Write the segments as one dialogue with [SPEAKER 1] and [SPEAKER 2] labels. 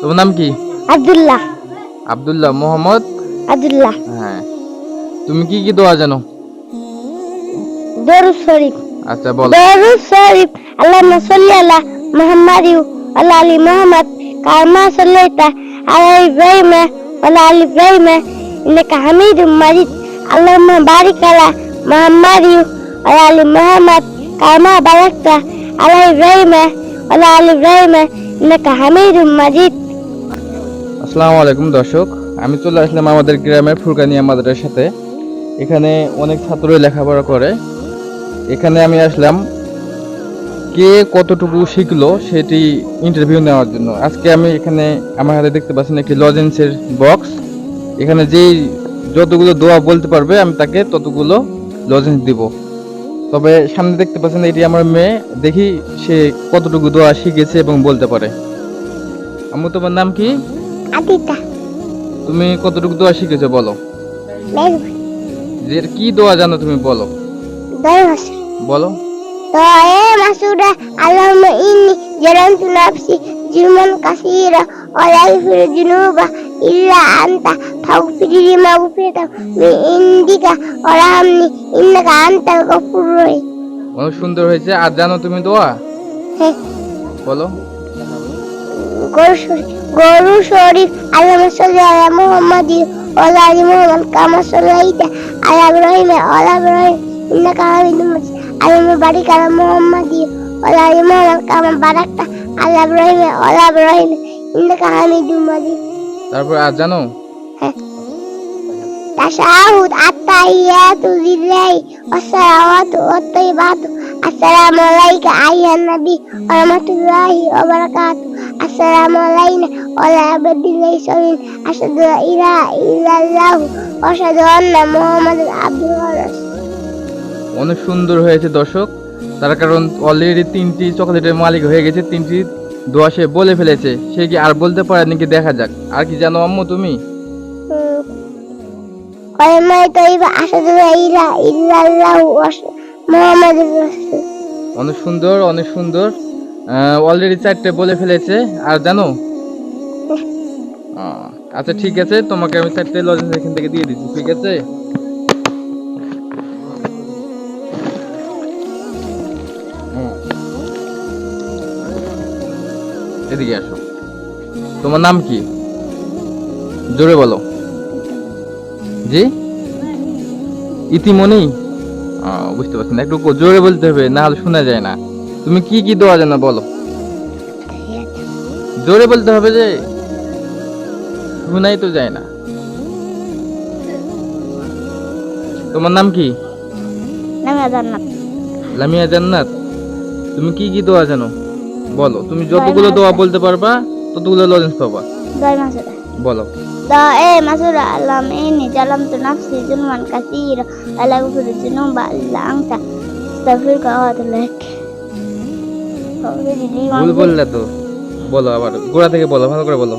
[SPEAKER 1] তোমার নাম কি
[SPEAKER 2] আব্দুল্লাহ
[SPEAKER 1] আব্দুল্লাহ মোহাম্মদ
[SPEAKER 2] আব্দুল্লাহ
[SPEAKER 1] হ্যাঁ তুমি কি কি দোয়া জানো
[SPEAKER 2] দরুদ শরীফ
[SPEAKER 1] আচ্ছা বল
[SPEAKER 2] দরুদ শরীফ আল্লাহুম্মা সাল্লি আলা মুহাম্মাদ ওয়া আলা আলি মুহাম্মাদ কামা সাল্লাইতা আলা ইব্রাহিম ওয়া আলা আলি ইব্রাহিম ইন্নাকা হামিদুম মাজিদ আল্লাহুম্মা বারিক আলা মুহাম্মাদ ওয়া আলা আলি মুহাম্মাদ কামা বারাকতা আলা ইব্রাহিম ওয়া আলা আলি ইব্রাহিম ইন্নাকা হামিদুম মাজিদ।
[SPEAKER 1] আসসালামু আলাইকুম দর্শক, আমি চলে আসলাম আমাদের গ্রামের ফুরকানিয়া মাদ্রাসাতে এখানে অনেক ছাত্রই লেখাপড়া করে। এখানে আমি আসলাম কে কতটুকু শিখলো সেটি ইন্টারভিউ নেওয়ার জন্য। আজকে আমি এখানে আমার হাতে দেখতে পাচ্ছেন একটি লজেন্সের বক্স এখানে যেই যতগুলো দোয়া বলতে পারবে আমি তাকে ততগুলো লজেন্স দিব। তবে সামনে দেখতে পাচ্ছেন এটি আমার মেয়ে। দেখি সে কতটুকু দোয়া শিখেছে এবং বলতে পারে। আম্মু তোমার নাম কি?
[SPEAKER 2] আদিতা।
[SPEAKER 1] তুমি কতটুকু দোয়া শিখেছো বলো। যে কি দোয়া জানো তুমি বলো। বলো।
[SPEAKER 2] দোয়া মাসুরা আল্লাহ ইন্নি নাফসি ولا يغفر الذنوب إلا أنت فاغفر لي مغفرة من عندك وارحمني إنك أنت الغفور الرحيم
[SPEAKER 1] অনেক সুন্দর হয়েছে আর জানো তুমি দোয়া
[SPEAKER 2] হ্যাঁ,
[SPEAKER 1] বলো
[SPEAKER 2] গরু শরীফ গরু শরীফ আল্লাহ সাল্লি আলা মুহাম্মাদ ওয়ালা আলি মুহাম্মাদ কামা সাল্লাইতা আলা ইব্রাহিম ওয়ালা ইব্রাহিম ইন্নাকা হামিদুম মাজিদ আল্লাহ বারিক আলা মুহাম্মাদ ওয়ালা আলি মুহাম্মাদ কামা বারাকতা আলা ইব্রাহিম ওয়ালা ইব্রাহিম
[SPEAKER 1] তারপর জানো?
[SPEAKER 2] আসসালামু আলাইকা নবী ওয়া রাহমাতুল্লাহি ওয়া আসসালামু আলাইনা ওয়া আলা আশহাদু ইল্লাল্লাহ আশহাদু আন্না
[SPEAKER 1] অনেক সুন্দর হয়েছে দর্শক। তার কারণ অলরেডি তিনটি চকলেটের মালিক হয়ে গেছে তিনটি দোয়া সে বলে ফেলেছে সে কি আর বলতে পারে নাকি দেখা যাক। আর কি জানো আম্মু তুমি? অনেক সুন্দর অনেক সুন্দর। অলরেডি চারটে বলে ফেলেছে আর জানো? আচ্ছা ঠিক আছে তোমাকে আমি চারটে লজেন্স এখান থেকে দিয়ে দিচ্ছি ঠিক আছে? এদিকে আসো। তোমার নাম কি? জোরে বলো। জি? ইতিমনি? বুঝতে পারছি না। একটু জোরে বলতে হবে না হলে শোনা যায় না। তুমি কি কি দোয়া জানো বলো। জোরে বলতে হবে যে শোনাই তো যায় না। তোমার নাম কি?
[SPEAKER 2] নামে জান্নাত।
[SPEAKER 1] লামিয়া জান্নাত? তুমি কি কি দোয়া জানো? বলো তুমি যতগুলো দোয়া বলতে পারবা ততগুলো লজেন্স পাবা।
[SPEAKER 2] দয় মাসুরা
[SPEAKER 1] বলো।
[SPEAKER 2] দা দয়ে মাসুরা আল্লাহ ইনি জালাম তো নাফসি জুলমান কাসীরা আলা গুফুর জুনুবা আল্লাহ আংতা আস্তাগফিরুকা ওয়া আতুবু ইলাইক
[SPEAKER 1] ভুল বললে তো। বলো আবার গোড়া থেকে বলো ভালো করে বলো।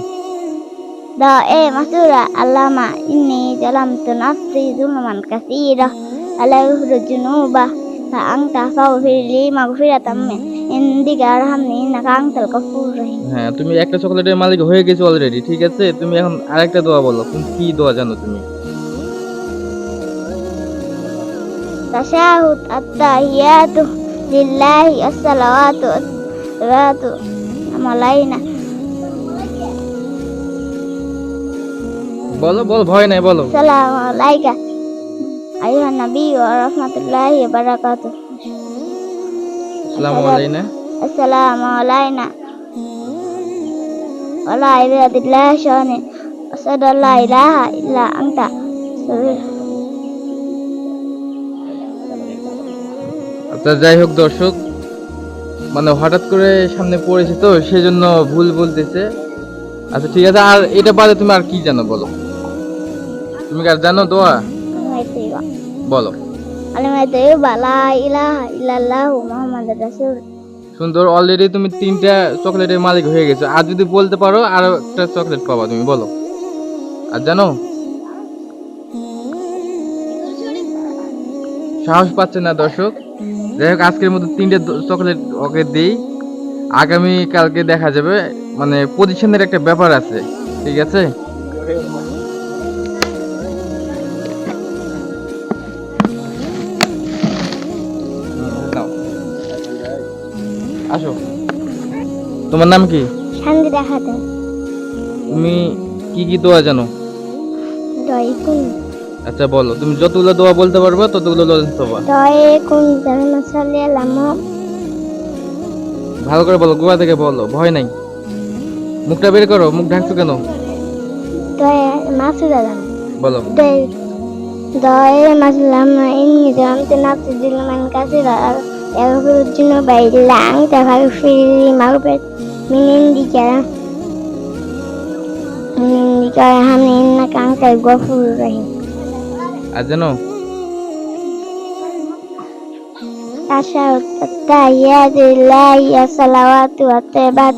[SPEAKER 2] দা এ মাসুরা আল্লামা ইন্নি জালামতু নাফসি জুলমান আলাগু ফুরু গুফুর জুনুবা
[SPEAKER 1] হ্যাঁ, তুমি একটা চকলেটের মালিক হয়ে গেছো অলরেডি ঠিক আছে? তুমি এখন আরেকটা দোয়া বলো তুমি কি দোয়া জানো তুমি? বলো বল ভয় নাই বলো।
[SPEAKER 2] সালাম আলাইকা। আইহা নবী ওয়া
[SPEAKER 1] আসসালামু আলাইনা।
[SPEAKER 2] আসসালামু আলাইনা। ওয়ালা ইলাহা ইল্লা আনতা।
[SPEAKER 1] আচ্ছা যাই হোক দর্শক মানে হঠাৎ করে সামনে পড়েছে তো সেই জন্য ভুল বলতেছে। আচ্ছা ঠিক আছে আর এটা বাদে তুমি আর কি জানো বলো? তুমি আর জানো দোয়া? বলো। সুন্দর অলরেডি তুমি তিনটা চকলেটের মালিক হয়ে গেছো। আর যদি বলতে পারো, আর একটা চকলেট পাবা তুমি, বলো। আর জানো? সাহস পাচ্ছে না দর্শক। যাই হোক, আজকের মতো তিনটে চকলেট ওকে দিই। আগামী কালকে দেখা যাবে। মানে পজিশনের একটা ব্যাপার আছে, ঠিক আছে? আসো। তোমার নাম কি?
[SPEAKER 3] শান্তি দেখাতে।
[SPEAKER 1] তুমি কি কি দোয়া জানো?
[SPEAKER 3] দয়
[SPEAKER 1] আচ্ছা বলো। তুমি যতগুলো দোয়া বলতে পারবা ততগুলো লজেন্স পাবা
[SPEAKER 3] দয় কুন? জানা আলা মুহাম্মদ
[SPEAKER 1] ভালো করে বলো গোয়া থেকে বলো ভয় নাই। মুখটা বের করো মুখ ঢাকছো কেন?
[SPEAKER 3] দয় আলাম
[SPEAKER 1] বলো।
[SPEAKER 3] দয় দয় মাসলাম ইন্নি জানতে 여러분들은 말랑 다가르필리 마르벳 미닌디가
[SPEAKER 1] 미닌디가 하는 나 깡깔 고프르라히 아저노
[SPEAKER 3] أشهد التحيات لله صلوات والطيبات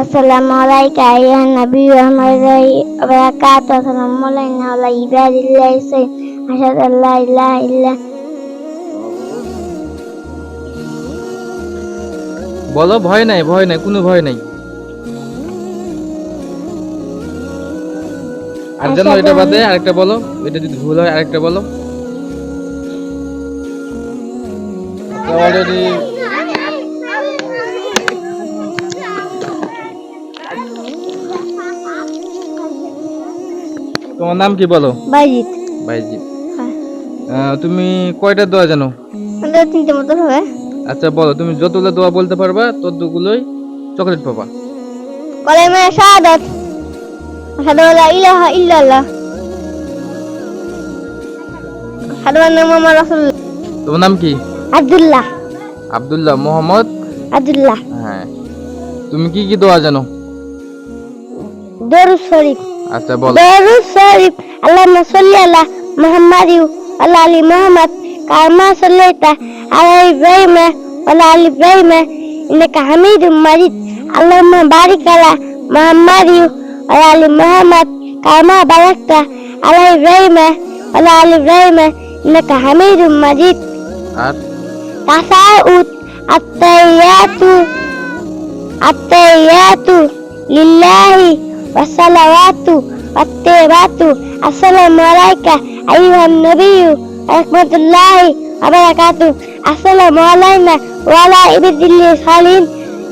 [SPEAKER 3] السلام عليك أيها النبي ورحمة الله وبركاته وسلام علينا وعلى عباد الله الصالحين أشهد أن لا إله إلا
[SPEAKER 1] বলো ভয় নাই ভয় নাই কোনো ভয় নাই। আর জানো এটা বাদে আরেকটা বলো এটা যদি ভুল হয় আরেকটা বলো। অলরেডি তোমার নাম কি বলো?
[SPEAKER 3] বাইজিৎ।
[SPEAKER 1] ভাইজি তুমি কয়টা দোয়া জানো?
[SPEAKER 3] তিনটে মতো হবে।
[SPEAKER 1] আচ্ছা বলো তুমি যতগুলো দোয়া বলতে পারবা ততগুলোই চকলেট পাবা।
[SPEAKER 3] কলেমে শাহাদাত। আশহাদু আল্লা ইলাহা ইল্লাল্লাহ। আশহাদু আন্না মুহাম্মাদুর রাসূলুল্লাহ।
[SPEAKER 1] তোমার নাম কি?
[SPEAKER 3] আব্দুল্লাহ।
[SPEAKER 1] আব্দুল্লাহ মোহাম্মদ?
[SPEAKER 3] আব্দুল্লাহ।
[SPEAKER 1] হ্যাঁ। তুমি কি কি দোয়া জানো?
[SPEAKER 3] দরুদ শরীফ।
[SPEAKER 1] আচ্ছা বলো।
[SPEAKER 3] দরুদ শরীফ। আল্লাহুম্মা সাল্লি আলা মুহাম্মাদ ওয়া আলা আলি মুহাম্মাদ। কামা সাল্লাইতা আলা ইব্রাহিম ওয়া আলা আলি ইব্রাহিম ইন্নাকা হামিদুম মাজিদ আল্লাহুম্মা বারিক আলা মুহাম্মাদ ওয়া আলা আলি মুহাম্মাদ কামা বারাকতা আলা ইব্রাহিম ওয়া আলা আলি ইব্রাহিম ইন্নাকা হামিদুম মাজিদ
[SPEAKER 1] আর
[SPEAKER 3] তাসাউদ আত্তাইয়াতু আত্তাইয়াতু লিল্লাহি ওয়াসসালাওয়াতু ওয়াত্তাইবাতু আসসালামু আলাইকা আইয়ুহান নাবিয়্যু রাহমাতুল্লাহি ওয়া বারাকাতু আসসালামু আলাইনা ওয়া আলা ইবাদিল্লাহি সালিহিন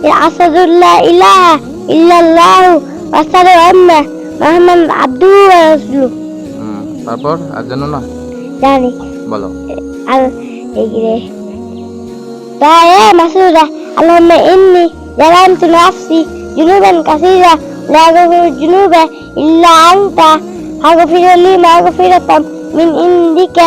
[SPEAKER 3] ইয়া আসাদুল্লাহ ইলাহা ইল্লাল্লাহু ওয়া আশহাদু আন্না মুহাম্মাদান আবদুহু ওয়া রাসূলুহু
[SPEAKER 1] হুম, তারপর আর জানো না
[SPEAKER 3] জানি
[SPEAKER 1] বলো
[SPEAKER 3] al egre Daya masuda Allahumma inni zalamtu nafsi junuban kasira la yaghfiru junuba illa anta. Faghfir li maghfiratan min indika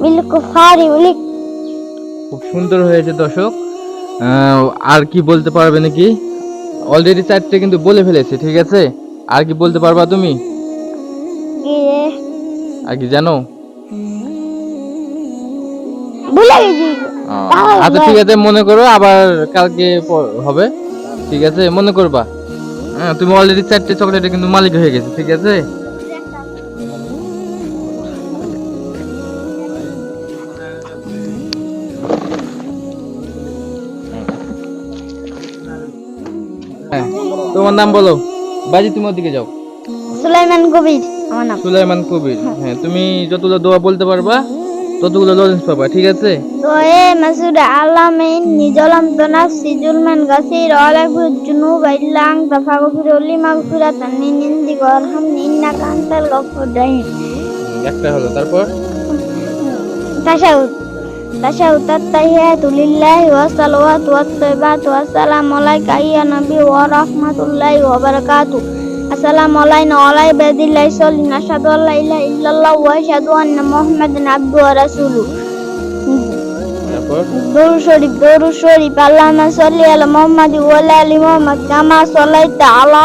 [SPEAKER 3] bil kufari ulik
[SPEAKER 1] খুব সুন্দর হয়েছে দর্শক আর কি বলতে পারবে নাকি অলরেডি চারটে কিন্তু বলে ফেলেছে ঠিক আছে আর কি বলতে পারবা তুমি আর কি জানো আচ্ছা। ঠিক আছে মনে করো আবার কালকে হবে ঠিক আছে মনে করবা। হ্যাঁ তুমি অলরেডি চারটে চকলেটের কিন্তু মালিক হয়ে গেছে ঠিক আছে? হ্যাঁ তোমার নাম বলো। বাজি তুমি ওদিকে যাও।
[SPEAKER 3] সুলাইমান কবির আমার নাম।
[SPEAKER 1] সুলাইমান কবির হ্যাঁ তুমি যতগুলো দোয়া বলতে পারবা ততগুলো লজেন্স পাবা ঠিক আছে?
[SPEAKER 3] দোয়ে মাসুদ আলামিন নিজলাম তো নাফসি জুলমান গাসির ওয়ালাকুল জুনুব ইল্লা আনতা ফাগফির লি মাগফিরাতান মিন ইনদিক ওয়ারহামনি ইন্নাকা আনতাল গফুর রহিম
[SPEAKER 1] একটা হলো তারপর?
[SPEAKER 3] তাশাহুদ তাশাহুদ আত্তাহিয়াতু লিল্লাহি ওয়া সালাওয়াতু ওয়াত তাইবাতু আসসালামু আলাইকা ইয়া নবী ওয়া রাহমাতুল্লাহি ওয়া বারাকাতু।
[SPEAKER 4] আসসালামু আলাইনা ওয়ালাই বাদিল্লাহি সাল্লিন আশহাদু আল্লা ইলাহা ইল্লাল্লাহ ওয়া আশহাদু আন্না মুহাম্মাদান আবদুহু ওয়া
[SPEAKER 1] রাসূলুহু
[SPEAKER 4] দৌড় শরীফ দৌড় শরীফ। আল্লাহ সাল্লি আলা মোহাম্মদ ওয়ালা আলি মোহাম্মদ কামা সাল্লাইতা আলা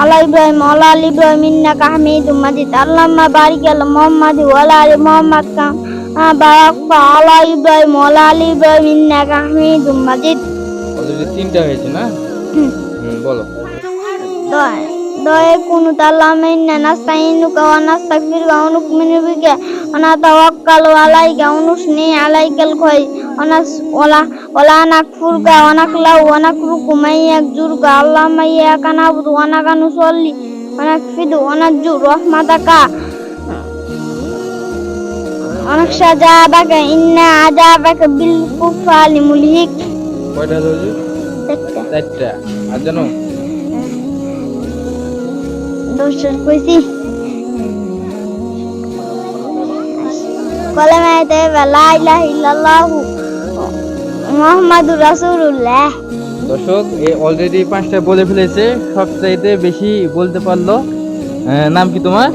[SPEAKER 4] আলা ইব্রাহিম ওয়ালা আলি ইব্রাহিম ইন্নাকা হামিদুম মাজিদ। আল্লাহুম্মা বারিক আলা মোহাম্মদ ওয়ালা আলি মোহাম্মদ কামা বারাকতা আলা ইব্রাহিম ওয়ালা আলি ইব্রাহিম ইন্নাকা হামিদুম মাজিদ।
[SPEAKER 1] তিনটা হয়েছে না? বলো।
[SPEAKER 4] নুসনি আলাইকাল খায়র ওয়া নাস ওয়ালা ওয়ালা নাকফুরকা ওয়া নাকলাউ ওয়া নাকরুকু মান ইয়াকজুরকা আল্লাহুম্মা ইyyaka না'বুদু ওয়া নাকা নুসাল্লি ওয়া নাকফিদু ওয়া নারজু রাহমাতাকা ওয়া নাখশা আযাবাকা ইন্না আযাবাকা বিল কুফারি মুলহিক।
[SPEAKER 1] কয়টা চারটা। আর জানো?
[SPEAKER 4] দর্শন কইছি কলমায় দেবে লা ইলাহা ইল্লাল্লাহু মুহাম্মাদুর রাসূলুল্লাহ।
[SPEAKER 1] দর্শক এ অলরেডি পাঁচটা বলে ফেলেছে সবচাইতে বেশি বলতে পারল নাম কি তোমার?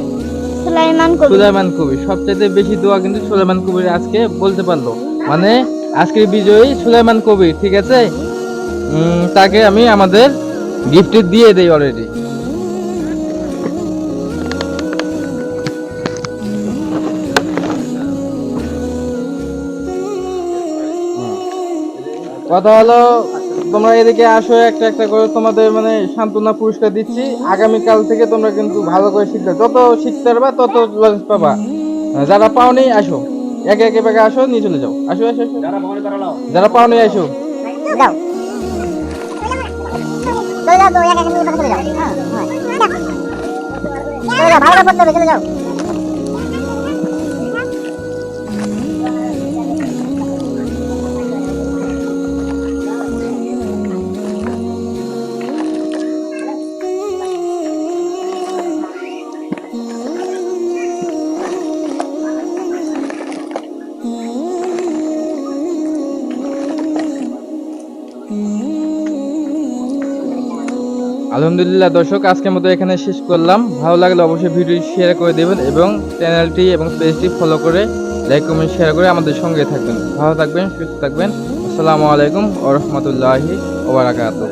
[SPEAKER 4] সুলাইমান কবি
[SPEAKER 1] সুলাইমান কবির। সবচাইতে বেশি দোয়া কিন্তু সুলাইমান কবির আজকে বলতে পারল। মানে আজকের বিজয়ী সুলাইমান কবির ঠিক আছে? তাকে আমি আমাদের গিফট দিয়ে দেই অলরেডি কথা হলো তোমরা এদিকে আসো একটা একটা করে তোমাদের মানে সান্ত্বনা পুরস্কার দিচ্ছি। আগামী কাল থেকে তোমরা কিন্তু ভালো করে শিখবে। যত শিখতে পারবা তত লজেন্স পাবা। যারা পাওনি আসো। একে একে বেগে আসো নিয়ে চলে যাও। আসো আসো আসো। যারা পাওনি আসো।
[SPEAKER 4] দাও চলে যাও।
[SPEAKER 1] আলহামদুলিল্লাহ, দর্শক, আজকের মতো এখানে শেষ করলাম। ভালো লাগলে অবশ্যই ভিডিও শেয়ার করে দেবেন এবং চ্যানেলটি এবং পেজটি ফলো করে লাইক কমেন্ট শেয়ার করে আমাদের সঙ্গে থাকবেন। ভালো থাকবেন, সুস্থ থাকবেন। আসসালামু আলাইকুম ওরহমতুল্লাহি ওবরাকাতুহ